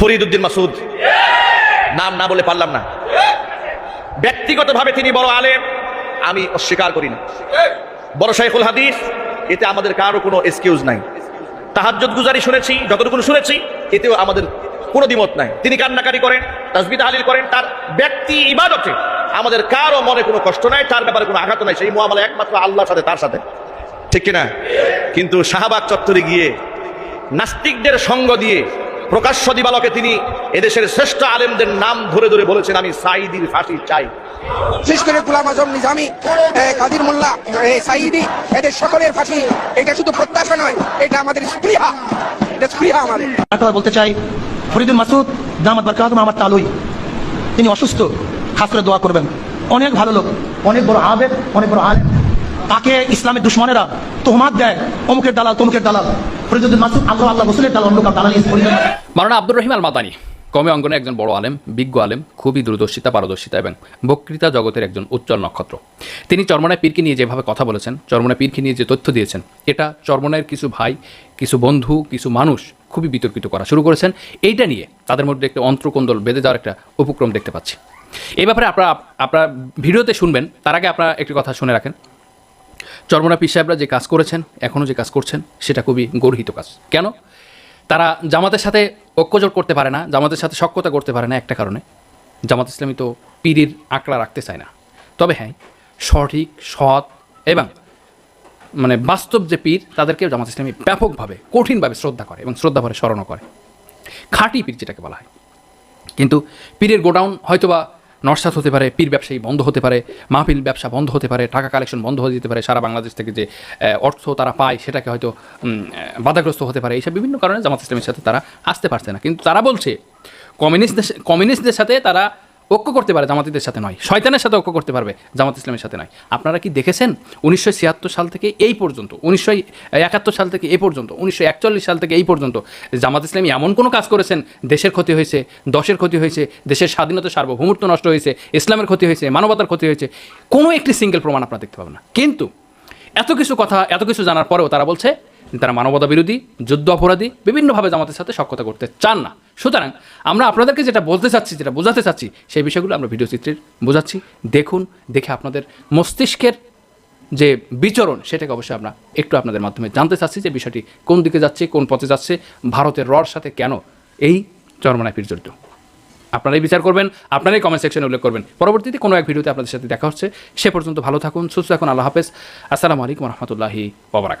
ফরিদ উদ্দিন মাসুদ নাম না বলে পারলাম না। ব্যক্তিগতভাবে তিনি বড় আলেম, আমি অস্বীকার করি না। বড় শাইখুল হাদিস, এতে আমাদের কারও কোনো এক্সকিউজ নাই। তাহাজ্জুদ গুজারি শুনেছি যতটুকু শুনেছি, এতেও আমাদের কোনো দ্বিমত নাই। তিনি কান্নাকারি করেন তাসবি তাহালিল করেন, তার ব্যক্তি ইবাদতে আমাদের কারও মনে কোনো কষ্ট নাই, তার ব্যাপারে কোনো আঘাত নাই। সেই মহামালা একমাত্র আল্লাহর সাথে, তার সাথে। ঠিক কিনা? কিন্তু শাহবাগ চত্বরে গিয়ে নাস্তিকদের সঙ্গ দিয়ে প্রকাশ্য দিবালকে তিনি এদেশের শ্রেষ্ঠ আলেমদের নাম ধরে ধরে বলেছেন আমি সাইদির ফাঁসি চাই। বিশেষ করে গুলাম আজম নিজামি কাদির মোল্লা এ, সাইদি এদের সকলের ফাঁসি এটা শুধু প্রত্যাশা নয় এটা আমাদের স্পৃহা এটা স্পৃহা আমাদের। কথা বলতে চাই ফরিদুল মাসুদ দামাত বারকাতুম আমার তালুই। তিনি অসুস্থ খাস করে দোয়া করবেন। অনেক ভালো লোক অনেক বড় আবেদ অনেক বড় আলেম। তাকে ইসলামের দুশ্মনেরা তোহমাত দেয়, অমুকের দালাল, তমুকের দালাল। আল্লাহ আল্লাহ মারানা আব্দুর রহিম আল মাদানি কমে অঙ্গনে একজন বড় আলেম, বিজ্ঞ আলেম, খুবই দূরদর্শিতা, পারদর্শিতা এবং বক্তৃতা জগতের একজন উজ্জ্বল নক্ষত্র। তিনি চরমনায় পীরকে নিয়ে যেভাবে কথা বলেছেন, চরমনায় পীরকে নিয়ে যে তথ্য দিয়েছেন, এটা চরমনায়ের কিছু ভাই, কিছু বন্ধু, কিছু মানুষ খুবই বিতর্কিত করা শুরু করেছেন। এইটা নিয়ে তাদের মধ্যে একটা অন্ত্রকন্দল বেঁধে যাওয়ার একটা উপক্রম দেখতে পাচ্ছি। এই ব্যাপারে আপনারা আপনারা ভিডিওতে শুনবেন, তার আগে আপনারা একটি কথা শুনে রাখেন। চর্মনা পীর সাহেবরা যে কাজ করেছেন, এখনও যে কাজ করছেন, সেটা খুবই গর্হিত কাজ। কেন? তারা জামাতের সাথে ঐক্যজোট করতে পারে না, জামাতের সাথে সক্ষতা করতে পারে না একটা কারণে। জামাত ইসলামী তো পীরের আঁকড়া রাখতে চায় না। তবে হ্যাঁ সঠিক, সৎ এবং মানে বাস্তব যে পীর তাদেরকে জামাত ইসলামী ব্যাপকভাবে, কঠিনভাবে শ্রদ্ধা করে এবং শ্রদ্ধা ভরে স্মরণও করে। খাঁটি পীর যেটাকে বলা হয়। কিন্তু পীরের গোডাউন হয়তোবা নরসাত হতে পারে, পীর ব্যবসায়ী বন্ধ হতে পারে, মাহফিল ব্যবসা বন্ধ হতে পারে টাকা কালেকশন বন্ধ হয়ে যেতে পারে, সারা বাংলাদেশ থেকে যে অর্থ তারা পায় সেটাকে হয়তো বাধাগ্রস্ত হতে পারে। এইসব বিভিন্ন কারণে জামাত ইসলামের সাথে তারা আসতে পারছে না। কিন্তু তারা বলছে, কমিউনিস্টদের কমিউনিস্টদের সাথে তারা ঐক্য করতে পারে জামাতিদের সাথে নয়, শয়তানের সাথে ঐক্য করতে পারবে জামাত ইসলামের সাথে নয়। আপনারা কি দেখেছেন? উনিশশো ছিয়াত্তর সাল থেকে এই পর্যন্ত, উনিশশো একাত্তর সাল থেকে এই পর্যন্ত, উনিশশো একচল্লিশ সাল থেকে এই পর্যন্ত জামাত ইসলামী এমন কোনো কাজ করেছেন? দেশের ক্ষতি হয়েছে, দশের ক্ষতি হয়েছে, দেশের স্বাধীনতা সার্বভৌমত্ব নষ্ট হয়েছে, ইসলামের ক্ষতি হয়েছে, মানবতার ক্ষতি হয়েছে। কোনো একটি সিঙ্গেল প্রমাণ আপনারা দেখতে পাবেন না। কিন্তু এত কিছু কথা, এত কিছু জানার পরেও তারা বলছে তারা মানবতা বিরোধী যুদ্ধ অপরাধী বিভিন্নভাবে জামাতের সাথে সক্ষতা করতে চান না। সুতরাং আমরা আপনাদেরকে যেটা বলতে চাচ্ছি, যেটা বোঝাতে চাচ্ছি, সেই বিষয়গুলো আমরা ভিডিও চিত্রের বোঝাচ্ছি। দেখুন, দেখে আপনাদের মস্তিষ্কের যে বিচরণ, সেটাকে অবশ্যই আমরা একটু আপনাদের মাধ্যমে জানতে চাচ্ছি যে বিষয়টি কোন দিকে যাচ্ছে, কোন পথে যাচ্ছে, ভারতের রর সাথে কেন এই চরমনায় জড়িত আপনারাই বিচার করবেন, আপনারাই কমেন্ট সেকশনে উল্লেখ করবেন। পরবর্তীতে কোনো এক ভিডিওতে আপনাদের সাথে দেখা হচ্ছে। সে পর্যন্ত ভালো থাকুন, সুস্থ থাকুন, আল্লাহ হাফেজ। আসসালামু আলাইকুম রহমতুল্লাহি ওবরাকাত